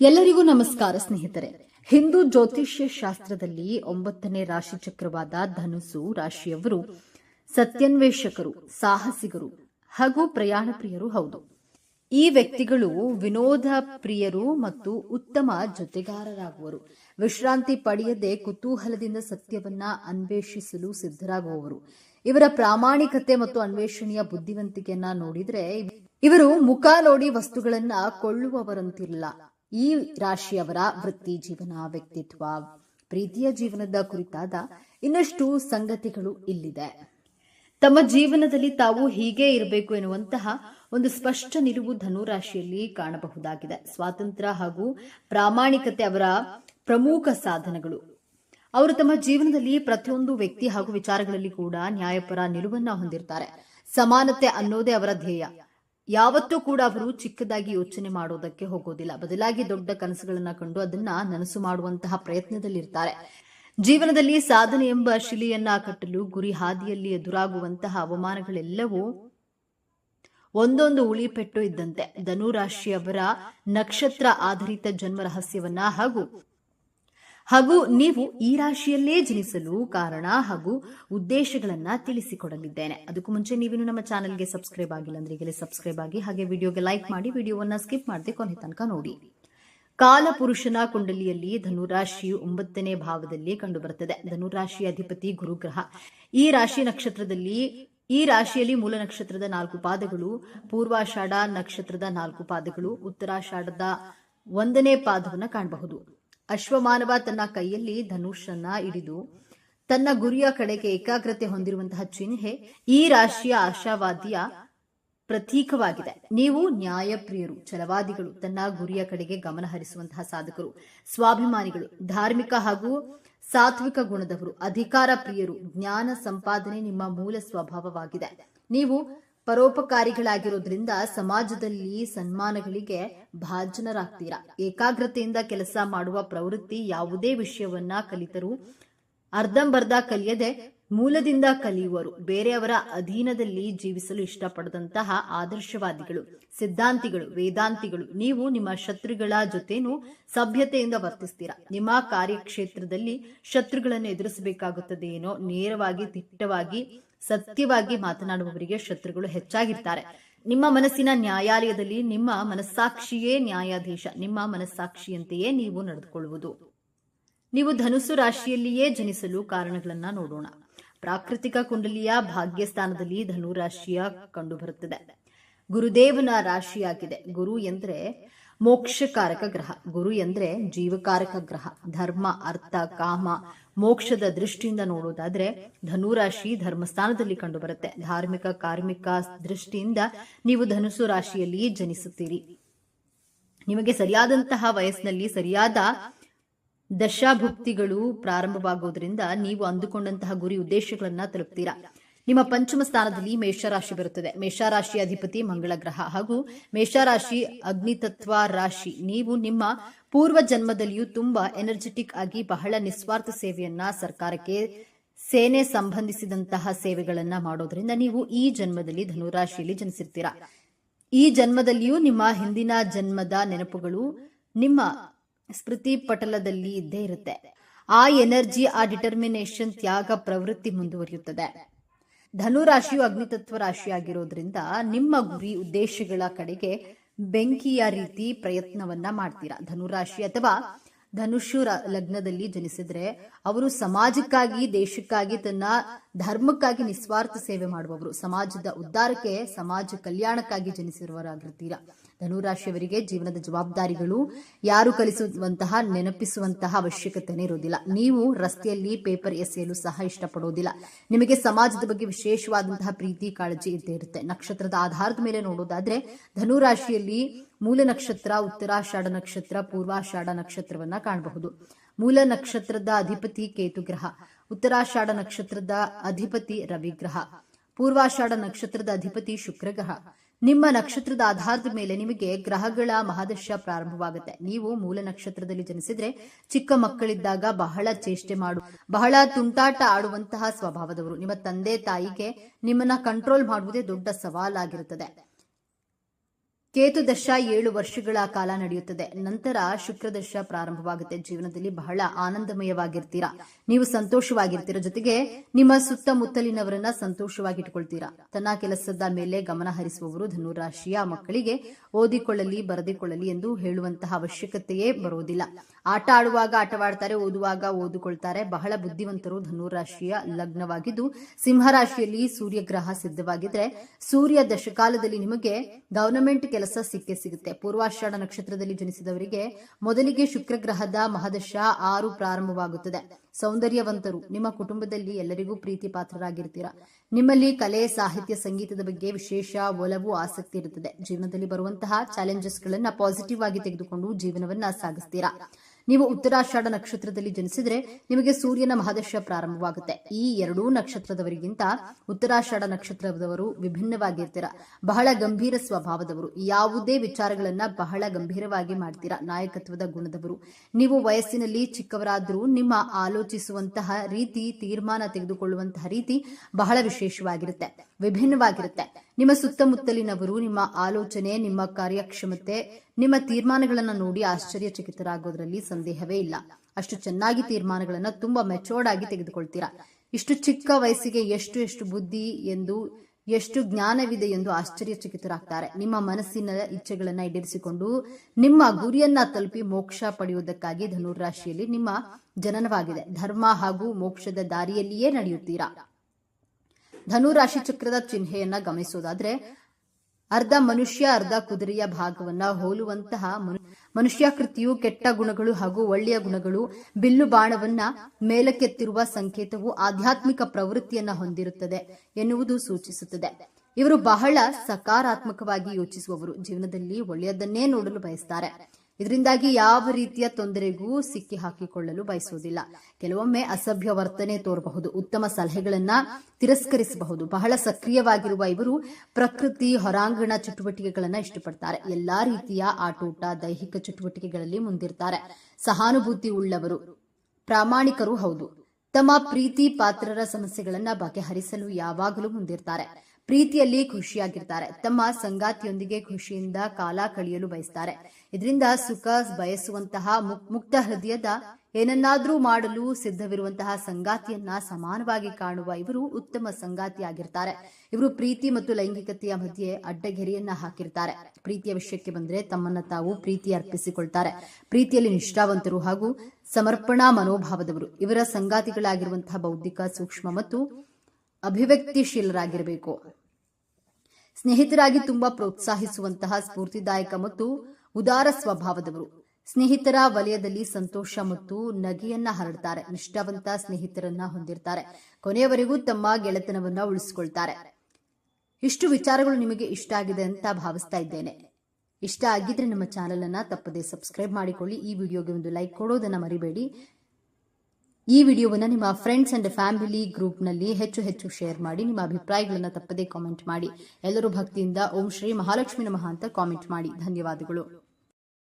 ಎಲ್ಲರಿಗೂ ನಮಸ್ಕಾರ ಸ್ನೇಹಿತರೆ. ಹಿಂದೂ ಜ್ಯೋತಿಷ್ಯ ಶಾಸ್ತ್ರದಲ್ಲಿ ಒಂಬತ್ತನೇ ರಾಶಿ ಚಕ್ರವಾದ ಧನುಸು ರಾಶಿಯವರು ಸತ್ಯನ್ವೇಷಕರು, ಸಾಹಸಿಗರು ಹಾಗೂ ಪ್ರಯಾಣ ಪ್ರಿಯರು ಹೌದು. ಈ ವ್ಯಕ್ತಿಗಳು ವಿನೋದ ಪ್ರಿಯರು ಮತ್ತು ಉತ್ತಮ ಜೊತೆಗಾರರಾಗುವರು. ವಿಶ್ರಾಂತಿ ಪಡೆಯದೆ ಕುತೂಹಲದಿಂದ ಸತ್ಯವನ್ನ ಅನ್ವೇಷಿಸಲು ಸಿದ್ಧರಾಗುವವರು. ಇವರ ಪ್ರಾಮಾಣಿಕತೆ ಮತ್ತು ಅನ್ವೇಷಣೆಯ ಬುದ್ಧಿವಂತಿಕೆಯನ್ನ ನೋಡಿದ್ರೆ ಇವರು ಮುಖ ನೋಡಿ ವಸ್ತುಗಳನ್ನ ಕೊಳ್ಳುವವರಂತಿಲ್ಲ. ಈ ರಾಶಿಯವರ ವೃತ್ತಿ ಜೀವನ ವ್ಯಕ್ತಿತ್ವ, ಪ್ರೀತಿಯ ಜೀವನದ ಕುರಿತಾದ ಇನ್ನಷ್ಟು ಸಂಗತಿಗಳು ಇಲ್ಲಿದೆ. ತಮ್ಮ ಜೀವನದಲ್ಲಿ ತಾವು ಹೀಗೆ ಇರಬೇಕು ಎನ್ನುವಂತಹ ಒಂದು ಸ್ಪಷ್ಟ ನಿಲುವು ಧನುರಾಶಿಯಲ್ಲಿ ಕಾಣಬಹುದಾಗಿದೆ. ಸ್ವಾತಂತ್ರ್ಯ ಹಾಗೂ ಪ್ರಾಮಾಣಿಕತೆ ಅವರ ಪ್ರಮುಖ ಸಾಧನಗಳು. ಅವರು ತಮ್ಮ ಜೀವನದಲ್ಲಿ ಪ್ರತಿಯೊಂದು ವ್ಯಕ್ತಿ ಹಾಗೂ ವಿಚಾರಗಳಲ್ಲಿ ಕೂಡ ನ್ಯಾಯಪರ ನಿಲುವನ್ನ ಹೊಂದಿರ್ತಾರೆ. ಸಮಾನತೆ ಅನ್ನೋದೇ ಅವರ ಧ್ಯೇಯ. ಯಾವತ್ತೂ ಕೂಡ ಅವರು ಚಿಕ್ಕದಾಗಿ ಯೋಚನೆ ಮಾಡೋದಕ್ಕೆ ಹೋಗೋದಿಲ್ಲ. ಬದಲಾಗಿ ದೊಡ್ಡ ಕನಸುಗಳನ್ನ ಕಂಡು ಅದನ್ನ ನನಸು ಮಾಡುವಂತಹ ಪ್ರಯತ್ನದಲ್ಲಿರ್ತಾರೆ. ಜೀವನದಲ್ಲಿ ಸಾಧನೆ ಎಂಬ ಶಿಲೆಯನ್ನ ಕಟ್ಟಲು ಗುರಿ ಹಾದಿಯಲ್ಲಿ ಎದುರಾಗುವಂತಹ ಅವಮಾನಗಳೆಲ್ಲವೂ ಒಂದೊಂದು ಉಳಿಪೆಟ್ಟು ಇದ್ದಂತೆ. ಧನುರಾಶಿಯವರ ನಕ್ಷತ್ರ ಆಧಾರಿತ ಜನ್ಮ ರಹಸ್ಯವನ್ನ ಹಾಗೂ ಹಾಗೂ ನೀವು ಈ ರಾಶಿಯಲ್ಲೇ ಜನಿಸಲು ಕಾರಣ ಹಾಗೂ ಉದ್ದೇಶಗಳನ್ನ ತಿಳಿಸಿಕೊಡಲಿದ್ದೇನೆ. ಅದಕ್ಕೂ ಮುಂಚೆ ನೀವಿನ್ನು ನಮ್ಮ ಚಾನೆಲ್ಗೆ ಸಬ್ಸ್ಕ್ರೈಬ್ ಆಗಿಲ್ಲ ಅಂದ್ರೆ ಈಗಲೇ ಸಬ್ಸ್ಕ್ರೈಬ್ ಆಗಿ ಹಾಗೆ ವಿಡಿಯೋಗೆ ಲೈಕ್ ಮಾಡಿ, ವಿಡಿಯೋವನ್ನ ಸ್ಕಿಪ್ ಮಾಡದೆ ಕೊನೆ ತನಕ ನೋಡಿ. ಕಾಲಪುರುಷನ ಕುಂಡಲಿಯಲ್ಲಿ ಧನುರಾಶಿಯು ಒಂಬತ್ತನೇ ಭಾವದಲ್ಲಿ ಕಂಡುಬರುತ್ತದೆ ಧನುರಾಶಿಯ ಅಧಿಪತಿ ಗುರುಗ್ರಹ ಈ ರಾಶಿ ನಕ್ಷತ್ರದಲ್ಲಿ, ಈ ರಾಶಿಯಲ್ಲಿ ಮೂಲ ನಕ್ಷತ್ರದ ನಾಲ್ಕು ಪಾದಗಳು, ಪೂರ್ವಾಷಾಢ ನಕ್ಷತ್ರದ ನಾಲ್ಕು ಪಾದಗಳು, ಉತ್ತರಾಷಾಢದ ಒಂದನೇ ಪಾದವನ್ನು ಕಾಣಬಹುದು. ಅಶ್ವಮಾನವ ತನ್ನ ಕೈಯಲ್ಲಿ ಧನುಷನ್ನ ಹಿಡಿದು ತನ್ನ ಗುರಿಯ ಕಡೆಗೆ ಏಕಾಗ್ರತೆ ಹೊಂದಿರುವಂತಹ ಚಿಹ್ನೆ ಈ ರಾಶಿಯ ಆಶಾವಾದಿಯ ಪ್ರತೀಕವಾಗಿದೆ. ನೀವು ನ್ಯಾಯಪ್ರಿಯರು ಛಲವಾದಿಗಳು ತನ್ನ ಗುರಿಯ ಕಡೆಗೆ ಗಮನ ಹರಿಸುವಂತಹ ಸಾಧಕರು, ಸ್ವಾಭಿಮಾನಿಗಳು, ಧಾರ್ಮಿಕ ಹಾಗೂ ಸಾತ್ವಿಕ ಗುಣದವರು, ಅಧಿಕಾರ ಪ್ರಿಯರು, ಜ್ಞಾನ ಸಂಪಾದನೆ ನಿಮ್ಮ ಮೂಲ ಸ್ವಭಾವವಾಗಿದೆ. ನೀವು ಪರೋಪಕಾರಿಗಳಾಗಿರೋದ್ರಿಂದ ಸಮಾಜದಲ್ಲಿ ಸನ್ಮಾನಗಳಿಗೆ ಭಾಜನರಾಗ್ತೀರಾ? ಏಕಾಗ್ರತೆಯಿಂದ ಕೆಲಸ ಮಾಡುವ ಪ್ರವೃತ್ತಿ ಯಾವುದೇ ವಿಷಯವನ್ನ ಕಲಿತರೂ ಅರ್ಧಂಬರ್ಧ ಕಲಿಯದೆ ಮೂಲದಿಂದ ಕಲಿಯುವರು. ಬೇರೆಯವರ ಅಧೀನದಲ್ಲಿ ಜೀವಿಸಲು ಇಷ್ಟಪಡದಂತಹ ಆದರ್ಶವಾದಿಗಳು, ಸಿದ್ಧಾಂತಿಗಳು, ವೇದಾಂತಿಗಳು. ನೀವು ನಿಮ್ಮ ಶತ್ರುಗಳ ಜೊತೆನೂ ಸಭ್ಯತೆಯಿಂದ ವರ್ತಿಸ್ತೀರಾ? ನಿಮ್ಮ ಕಾರ್ಯಕ್ಷೇತ್ರದಲ್ಲಿ ಶತ್ರುಗಳನ್ನು ಎದುರಿಸಬೇಕಾಗುತ್ತದೆ ಏನೋ ನೇರವಾಗಿ, ದಿಟ್ಟವಾಗಿ ಸತ್ಯವಾಗಿ ಮಾತನಾಡುವವರಿಗೆ ಶತ್ರುಗಳು ಹೆಚ್ಚಾಗಿರ್ತಾರೆ. ನಿಮ್ಮ ಮನಸ್ಸಿನ ನ್ಯಾಯಾಲಯದಲ್ಲಿ ನಿಮ್ಮ ಮನಸ್ಸಾಕ್ಷಿಯೇ ನ್ಯಾಯಾಧೀಶ. ನಿಮ್ಮ ಮನಸ್ಸಾಕ್ಷಿಯಂತೆಯೇ ನೀವು ನಡೆದುಕೊಳ್ಳುವುದು. ನೀವು ಧನುಸು ರಾಶಿಯಲ್ಲಿಯೇ ಜನಿಸಲು ಕಾರಣಗಳನ್ನ ನೋಡೋಣ. ಪ್ರಾಕೃತಿಕ ಕುಂಡಲಿಯ ಭಾಗ್ಯಸ್ಥಾನದಲ್ಲಿ ಧನು ರಾಶಿಯ ಕಂಡುಬರುತ್ತದೆ. ಗುರುದೇವನ ರಾಶಿಯಾಗಿದೆ. ಗುರು ಎಂದ್ರೆ ಮೋಕ್ಷಕಾರಕ ಗ್ರಹ. ಗುರು ಎಂದ್ರೆ ಜೀವಕಾರಕ ಗ್ರಹ. ಧರ್ಮ, ಅರ್ಥ, ಕಾಮ, ಮೋಕ್ಷದ ದೃಷ್ಟಿಯಿಂದ ನೋಡೋದಾದ್ರೆ ಧನುರಾಶಿ ಧರ್ಮಸ್ಥಾನದಲ್ಲಿ ಕಂಡುಬರುತ್ತೆ. ಧಾರ್ಮಿಕ, ಕಾರ್ಮಿಕ ದೃಷ್ಟಿಯಿಂದ ನೀವು ಧನುಸು ರಾಶಿಯಲ್ಲಿ ಜನಿಸುತ್ತೀರಿ. ನಿಮಗೆ ಸರಿಯಾದಂತಹ ವಯಸ್ಸಿನಲ್ಲಿ ಸರಿಯಾದ ದಶಾಭುಕ್ತಿಗಳು ಪ್ರಾರಂಭವಾಗುವುದರಿಂದ ನೀವು ಅಂದುಕೊಂಡಂತಹ ಗುರಿ ಉದ್ದೇಶಗಳನ್ನ ತಲುಪ್ತೀರಾ? ನಿಮ್ಮ ಪಂಚಮ ಸ್ಥಾನದಲ್ಲಿ ಮೇಷರಾಶಿ ಬರುತ್ತದೆ. ಮೇಷರಾಶಿ ಅಧಿಪತಿ ಮಂಗಳ ಗ್ರಹ ಹಾಗೂ ಮೇಷರಾಶಿ ಅಗ್ನಿತತ್ವ ರಾಶಿ. ನೀವು ನಿಮ್ಮ ಪೂರ್ವ ಜನ್ಮದಲ್ಲಿಯೂ ತುಂಬಾ ಎನರ್ಜೆಟಿಕ್ ಆಗಿ ಬಹಳ ನಿಸ್ವಾರ್ಥ ಸೇವೆಯನ್ನ ಸರ್ಕಾರಕ್ಕೆ ಸೇನೆ ಸಂಬಂಧಿಸಿದಂತಹ ಸೇವೆಗಳನ್ನ ಮಾಡೋದ್ರಿಂದ ನೀವು ಈ ಜನ್ಮದಲ್ಲಿ ಧನುರಾಶಿಯಲ್ಲಿ ಜನಿಸಿರ್ತೀರಾ. ಈ ಜನ್ಮದಲ್ಲಿಯೂ ನಿಮ್ಮ ಹಿಂದಿನ ಜನ್ಮದ ನೆನಪುಗಳು ನಿಮ್ಮ ಸ್ಮೃತಿ ಪಟಲದಲ್ಲಿ ಇದ್ದೇ ಇರುತ್ತೆ. ಆ ಎನರ್ಜಿ, ಆ ಡಿಟರ್ಮಿನೇಷನ್, ತ್ಯಾಗ, ಪ್ರವೃತ್ತಿ ಮುಂದುವರಿಯುತ್ತದೆ. ಧನುರಾಶಿಯು ಅಗ್ನಿತತ್ವ ರಾಶಿಯಾಗಿರೋದ್ರಿಂದ ನಿಮ್ಮ ಗುರಿ ಉದ್ದೇಶಗಳ ಕಡೆಗೆ ಬೆಂಕಿಯ ರೀತಿ ಪ್ರಯತ್ನವನ್ನ ಮಾಡ್ತೀರಾ? ಧನುರಾಶಿ ಅಥವಾ ಧನುಷು ಲಗ್ನದಲ್ಲಿ ಜನಿಸಿದ್ರೆ ಅವರು ಸಮಾಜಕ್ಕಾಗಿ, ದೇಶಕ್ಕಾಗಿ ತನ್ನ ಧರ್ಮಕ್ಕಾಗಿ ನಿಸ್ವಾರ್ಥ ಸೇವೆ ಮಾಡುವವರು. ಸಮಾಜದ ಉದ್ಧಾರಕ್ಕೆ, ಸಮಾಜ ಕಲ್ಯಾಣಕ್ಕಾಗಿ ಜನಿಸಿರುವವರಾಗಿರ್ತೀರಾ? ಧನುರಾಶಿಯವರಿಗೆ ಜೀವನದ ಜವಾಬ್ದಾರಿಗಳು, ಯಾರು ಕಲಿಸುವಂತಹ, ನೆನಪಿಸುವಂತಹ ಅವಶ್ಯಕತೆನೇ ಇರೋದಿಲ್ಲ ನೀವು ರಸ್ತೆಯಲ್ಲಿ ಪೇಪರ್ ಎಸೆಯಲು ಸಹ ಇಷ್ಟಪಡೋದಿಲ್ಲ ನಿಮಗೆ ಸಮಾಜದ ಬಗ್ಗೆ ವಿಶೇಷವಾದಂತಹ ಪ್ರೀತಿ, ಕಾಳಜಿ ಇದ್ದೇ ಇರುತ್ತೆ. ನಕ್ಷತ್ರದ ಆಧಾರದ ಮೇಲೆ ನೋಡೋದಾದ್ರೆ ಧನುರಾಶಿಯಲ್ಲಿ ಮೂಲ ನಕ್ಷತ್ರ, ಉತ್ತರಾಷಾಢ ನಕ್ಷತ್ರ, ಪೂರ್ವಾಷಾಢ ನಕ್ಷತ್ರವನ್ನ ಕಾಣಬಹುದು. ಮೂಲ ನಕ್ಷತ್ರದ ಅಧಿಪತಿ ಕೇತು ಗ್ರಹ, ಉತ್ತರಾಷಾಢ ನಕ್ಷತ್ರದ ಅಧಿಪತಿ ರವಿಗ್ರಹ ಪೂರ್ವಾಷಾಢ ನಕ್ಷತ್ರದ ಅಧಿಪತಿ ಶುಕ್ರ ಗ್ರಹ ನಿಮ್ಮ ನಕ್ಷತ್ರದ ಆಧಾರದ ಮೇಲೆ ನಿಮಗೆ ಗ್ರಹಗಳ ಮಹಾದಶ ಪ್ರಾರಂಭವಾಗುತ್ತೆ. ನೀವು ಮೂಲ ನಕ್ಷತ್ರದಲ್ಲಿ ಜನಿಸಿದ್ರೆ ಚಿಕ್ಕ ಮಕ್ಕಳಿದ್ದಾಗ ಬಹಳ ಚೇಷ್ಟೆ ಮಾಡು, ಬಹಳ ತುಂಟಾಟ ಆಡುವಂತಹ ಸ್ವಭಾವದವರು. ನಿಮ್ಮ ತಂದೆ ತಾಯಿಗೆ ನಿಮ್ಮನ್ನ ಕಂಟ್ರೋಲ್ ಮಾಡುವುದೇ ದೊಡ್ಡ ಸವಾಲಾಗಿರುತ್ತದೆ. ಕೇತು ದಶ ಏಳು ವರ್ಷಗಳ ಕಾಲ ನಡೆಯುತ್ತದೆ. ನಂತರ ಶುಕ್ರ ದಶ ಪ್ರಾರಂಭವಾಗುತ್ತೆ. ಜೀವನದಲ್ಲಿ ಬಹಳ ಆನಂದಮಯವಾಗಿರ್ತೀರಾ? ನೀವು ಸಂತೋಷವಾಗಿರ್ತೀರ? ಜೊತೆಗೆ ನಿಮ್ಮ ಸುತ್ತಮುತ್ತಲಿನವರನ್ನ ಸಂತೋಷವಾಗಿಟ್ಕೊಳ್ತೀರಾ ತನ್ನ ಕೆಲಸದ ಮೇಲೆ ಗಮನ ಹರಿಸುವವರು ಧನುರಾಶಿಯ ಮಕ್ಕಳಿಗೆ ಓದಿಕೊಳ್ಳಲಿ, ಬರೆದಿಕೊಳ್ಳಲಿ ಎಂದು ಹೇಳುವಂತಹ ಅವಶ್ಯಕತೆಯೇ ಬರುವುದಿಲ್ಲ. ಆಟ ಆಡುವಾಗ, ಆಟವಾಡ್ತಾರೆ, ಓದುವಾಗ ಓದಿಕೊಳ್ತಾರೆ. ಬಹಳ ಬುದ್ಧಿವಂತರು, ಧನುರಾಶಿಯ ಲಗ್ನವಾಗಿದ್ದು, ಸಿಂಹರಾಶಿಯಲ್ಲಿ ಸೂರ್ಯಗ್ರಹ ಸಿದ್ಧವಾಗಿದ್ರೆ, ಸೂರ್ಯ ದಶಕಾಲದಲ್ಲಿ ನಿಮಗೆ ಗವರ್ನಮೆಂಟ್ ಕೆಲಸ ಸಿಕ್ಕೇ ಸಿಗುತ್ತೆ. ಪೂರ್ವಾಷಾಢ ನಕ್ಷತ್ರದಲ್ಲಿ ಜನಿಸಿದವರಿಗೆ ಮೊದಲಿಗೆ ಶುಕ್ರಗ್ರಹದ ಮಹದಶ ಆರು ಪ್ರಾರಂಭವಾಗುತ್ತದೆ. ಸೌಂದರ್ಯವಂತರು, ನಿಮ್ಮ ಕುಟುಂಬದಲ್ಲಿ ಎಲ್ಲರಿಗೂ ಪ್ರೀತಿ ಪಾತ್ರರಾಗಿರ್ತೀರಾ. ನಿಮ್ಮಲ್ಲಿ ಕಲೆ, ಸಾಹಿತ್ಯ, ಸಂಗೀತದ ಬಗ್ಗೆ ವಿಶೇಷ ಒಲವು, ಆಸಕ್ತಿ ಇರುತ್ತದೆ. ಜೀವನದಲ್ಲಿ ಬರುವಂತಹ ಚಾಲೆಂಜಸ್ಗಳನ್ನ ಪಾಸಿಟಿವ್ ಆಗಿ ತೆಗೆದುಕೊಂಡು ಜೀವನವನ್ನ ಸಾಗಿಸ್ತೀರಾ? ನೀವು ಉತ್ತರಾಷಾಢ ನಕ್ಷತ್ರದಲ್ಲಿ ಜನಿಸಿದ್ರೆ ನಿಮಗೆ ಸೂರ್ಯನ ಮಹಾದಶ ಪ್ರಾರಂಭವಾಗುತ್ತೆ. ಈ ಎರಡೂ ನಕ್ಷತ್ರದವರಿಗಿಂತ ಉತ್ತರಾಷಾಢ ನಕ್ಷತ್ರದವರು ವಿಭಿನ್ನವಾಗಿರ್ತೀರ. ಬಹಳ ಗಂಭೀರ ಸ್ವಭಾವದವರು. ಯಾವುದೇ ವಿಚಾರಗಳನ್ನ ಬಹಳ ಗಂಭೀರವಾಗಿ ಮಾಡ್ತೀರಾ. ನಾಯಕತ್ವದ ಗುಣದವರು. ನೀವು ವಯಸ್ಸಿನಲ್ಲಿ ಚಿಕ್ಕವರಾದರೂ ನಿಮ್ಮ ಆಲೋಚಿಸುವಂತಹ ರೀತಿ, ತೀರ್ಮಾನ ತೆಗೆದುಕೊಳ್ಳುವಂತಹ ರೀತಿ ಬಹಳ ವಿಶೇಷವಾಗಿರುತ್ತೆ. ವಿಭಿನ್ನವಾಗಿರುತ್ತೆ. ನಿಮ್ಮ ಸುತ್ತಮುತ್ತಲಿನವರು, ನಿಮ್ಮ ಆಲೋಚನೆ, ನಿಮ್ಮ ಕಾರ್ಯಕ್ಷಮತೆ, ನಿಮ್ಮ ತೀರ್ಮಾನಗಳನ್ನು ನೋಡಿ ಆಶ್ಚರ್ಯಚಕಿತರಾಗೋದ್ರಲ್ಲಿ ಸಂದೇಹವೇ ಇಲ್ಲ. ಅಷ್ಟು ಚೆನ್ನಾಗಿ ತೀರ್ಮಾನಗಳನ್ನು ತುಂಬಾ ಮೆಚೋರ್ಡ್ ಆಗಿ ತೆಗೆದುಕೊಳ್ತೀರಾ. ಇಷ್ಟು ಚಿಕ್ಕ ವಯಸ್ಸಿಗೆ ಎಷ್ಟು ಎಷ್ಟು ಬುದ್ಧಿ ಎಂದು, ಎಷ್ಟು ಜ್ಞಾನವಿದೆ ಎಂದು ಆಶ್ಚರ್ಯಚಕಿತರಾಗ್ತಾರೆ. ನಿಮ್ಮ ಮನಸ್ಸಿನ ಇಚ್ಛೆಗಳನ್ನ ಈಡೇರಿಸಿಕೊಂಡು, ನಿಮ್ಮ ಗುರಿಯನ್ನ ತಲುಪಿ ಮೋಕ್ಷ ಪಡೆಯುವುದಕ್ಕಾಗಿ ಧನುರಾಶಿಯಲ್ಲಿ ನಿಮ್ಮ ಜನನವಾಗಿದೆ. ಧರ್ಮ ಹಾಗೂ ಮೋಕ್ಷದ ದಾರಿಯಲ್ಲಿಯೇ ನಡೆಯುತ್ತೀರಾ. ಧನು ರಾಶಿ ಚಕ್ರದ ಚಿಹ್ನೆಯನ್ನ ಗಮನಿಸೋದಾದ್ರೆ, ಅರ್ಧ ಮನುಷ್ಯ, ಅರ್ಧ ಕುದುರೆಯ ಭಾಗವನ್ನ ಹೋಲುವಂತಹ ಮನುಷ್ಯ ಮನುಷ್ಯಾಕೃತಿಯು ಕೆಟ್ಟ ಗುಣಗಳು ಹಾಗೂ ಒಳ್ಳೆಯ ಗುಣಗಳು, ಬಿಲ್ಲು ಬಾಣವನ್ನ ಮೇಲಕ್ಕೆತ್ತಿರುವ ಸಂಕೇತವು ಆಧ್ಯಾತ್ಮಿಕ ಪ್ರವೃತ್ತಿಯನ್ನ ಹೊಂದಿರುತ್ತದೆ ಎನ್ನುವುದು ಸೂಚಿಸುತ್ತದೆ. ಇವರು ಬಹಳ ಸಕಾರಾತ್ಮಕವಾಗಿ ಯೋಚಿಸುವವರು, ಜೀವನದಲ್ಲಿ ಒಳ್ಳೆಯದನ್ನೇ ನೋಡಲು ಬಯಸ್ತಾರೆ. ಇದರಿಂದಾಗಿ ಯಾವ ರೀತಿಯ ತೊಂದರೆಗೂ ಸಿಕ್ಕಿ ಹಾಕಿಕೊಳ್ಳಲು ಬಯಸುವುದಿಲ್ಲ. ಕೆಲವೊಮ್ಮೆ ಅಸಭ್ಯ ವರ್ತನೆ ತೋರಬಹುದು. ಉತ್ತಮ ಸಲಹೆಗಳನ್ನ ತಿರಸ್ಕರಿಸಬಹುದು. ಬಹಳ ಸಕ್ರಿಯವಾಗಿರುವ ಇವರು ಪ್ರಕೃತಿ, ಹೊರಾಂಗಣ ಚಟುವಟಿಕೆಗಳನ್ನ ಇಷ್ಟಪಡ್ತಾರೆ. ಎಲ್ಲಾ ರೀತಿಯ ಆಟೋಟ, ದೈಹಿಕ ಚಟುವಟಿಕೆಗಳಲ್ಲಿ ಮುಂದಿರ್ತಾರೆ. ಸಹಾನುಭೂತಿ ಉಳ್ಳವರು, ಪ್ರಾಮಾಣಿಕರು ಹೌದು. ತಮ್ಮ ಪ್ರೀತಿ ಪಾತ್ರರ ಸಮಸ್ಯೆಗಳನ್ನ ಬಗೆಹರಿಸಲು ಯಾವಾಗಲೂ ಮುಂದಿರ್ತಾರೆ. ಪ್ರೀತಿಯಲ್ಲಿ ಖುಷಿಯಾಗಿರ್ತಾರೆ. ತಮ್ಮ ಸಂಗಾತಿಯೊಂದಿಗೆ ಖುಷಿಯಿಂದ ಕಾಲ ಕಳೆಯಲು ಬಯಸ್ತಾರೆ. ಇದರಿಂದ ಸುಖ ಬಯಸುವಂತಹ ಮುಕ್- ಮುಕ್ತ ಹೃದಯದ ಏನನ್ನಾದ್ರೂ ಮಾಡಲು ಸಿದ್ಧವಿರುವಂತಹ ಸಂಗಾತಿಯನ್ನ ಸಮಾನವಾಗಿ ಕಾಣುವ ಇವರು ಉತ್ತಮ ಸಂಗಾತಿಯಾಗಿರ್ತಾರೆ ಇವರು ಪ್ರೀತಿ ಮತ್ತು ಲೈಂಗಿಕತೆಯ ಮಧ್ಯೆ ಅಡ್ಡಗೆರೆಯನ್ನ ಹಾಕಿರ್ತಾರೆ. ಪ್ರೀತಿಯ ವಿಷಯಕ್ಕೆ ಬಂದ್ರೆ ತಮ್ಮನ್ನ ತಾವು ಪ್ರೀತಿ ಅರ್ಪಿಸಿಕೊಳ್ತಾರೆ. ಪ್ರೀತಿಯಲ್ಲಿ ನಿಷ್ಠಾವಂತರು ಹಾಗೂ ಸಮರ್ಪಣಾ ಮನೋಭಾವದವರು. ಇವರ ಸಂಗಾತಿಗಳಾಗಿರುವಂತಹ ಬೌದ್ಧಿಕ, ಸೂಕ್ಷ್ಮ ಮತ್ತು ಅಭಿವ್ಯಕ್ತಿಶೀಲರಾಗಿರಬೇಕು. ಸ್ನೇಹಿತರಾಗಿ ತುಂಬಾ ಪ್ರೋತ್ಸಾಹಿಸುವಂತಹ ಸ್ಫೂರ್ತಿದಾಯಕ ಮತ್ತು ಉದಾರ ಸ್ವಭಾವದವರು. ಸ್ನೇಹಿತರ ವಲಯದಲ್ಲಿ ಸಂತೋಷ ಮತ್ತು ನಗೆಯನ್ನ ಹರಡ್ತಾರೆ. ನಿಷ್ಠಾವಂತ ಸ್ನೇಹಿತರನ್ನ ಹೊಂದಿರ್ತಾರೆ. ಕೊನೆಯವರೆಗೂ ತಮ್ಮ ಗೆಳೆತನವನ್ನ ಉಳಿಸಿಕೊಳ್ತಾರೆ. ಇಷ್ಟು ವಿಚಾರಗಳು ನಿಮಗೆ ಇಷ್ಟ ಆಗಿದೆ ಅಂತ ಭಾವಿಸ್ತಾ ಇದ್ದೇನೆ. ಇಷ್ಟ ಆಗಿದ್ರೆ ನಮ್ಮ ಚಾನೆಲ್ ಅನ್ನ ತಪ್ಪದೆ ಸಬ್ಸ್ಕ್ರೈಬ್ ಮಾಡಿಕೊಳ್ಳಿ. ಈ ವಿಡಿಯೋಗೆ ಒಂದು ಲೈಕ್ ಕೊಡೋದನ್ನ ಮರಿಬೇಡಿ. ಈ ವಿಡಿಯೋವನ್ನು ನಿಮ್ಮ ಫ್ರೆಂಡ್ಸ್ ಅಂಡ್ ಫ್ಯಾಮಿಲಿ ಗ್ರೂಪ್ನಲ್ಲಿ ಹೆಚ್ಚು ಹೆಚ್ಚು ಶೇರ್ ಮಾಡಿ, ನಿಮ್ಮ ಅಭಿಪ್ರಾಯಗಳನ್ನು ತಪ್ಪದೇ ಕಾಮೆಂಟ್ ಮಾಡಿ. ಎಲ್ಲರೂ ಭಕ್ತಿಯಿಂದ ಓಂ ಶ್ರೀ ಮಹಾಲಕ್ಷ್ಮಿ ನಮಃ ಅಂತ ಕಾಮೆಂಟ್ ಮಾಡಿ. ಧನ್ಯವಾದಗಳು.